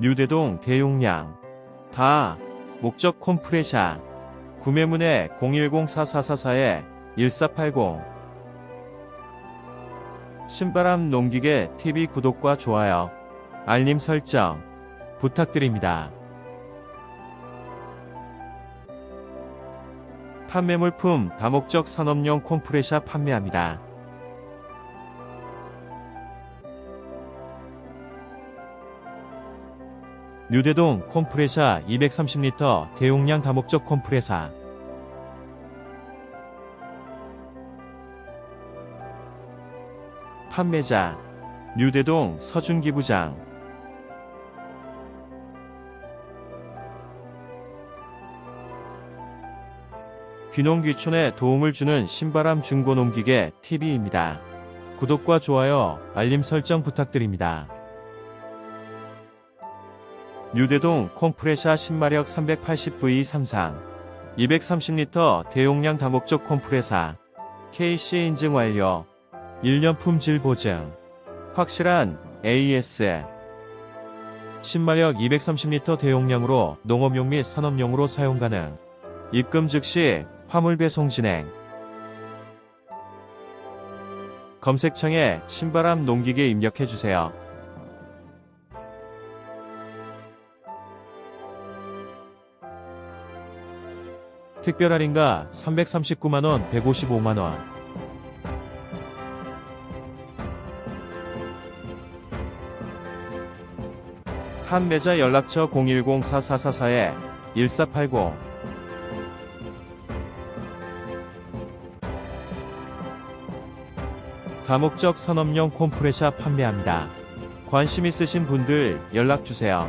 뉴대동 대용량 다 목적 콤프레샤 구매문의 010-4444-1480 신바람 농기계 TV 구독과 좋아요 알림 설정 부탁드립니다. 판매물품 다목적 산업용 콤프레샤 판매합니다. 뉴대동 콤프레샤 230리터 대용량 다목적 콤프레사 판매자 뉴대동 서준기 부장 귀농귀촌에 도움을 주는 신바람 중고농기계 TV입니다. 구독과 좋아요, 알림 설정 부탁드립니다. 뉴대동 콤프레샤 신마력 380V 3상 230리터 대용량 다목적 콤프레사 KC 인증 완료 1년 품질 보증 확실한 AS 신마력 230리터 대용량으로 농업용 및 산업용으로 사용 가능 입금 즉시 화물 배송 진행 검색창에 신바람 농기계 입력해 주세요. 특별 할인가 339만원, 155만원. 판매자 연락처 010-4444-1480 다목적 산업용 콤프레샤 판매합니다. 관심 있으신 분들 연락 주세요.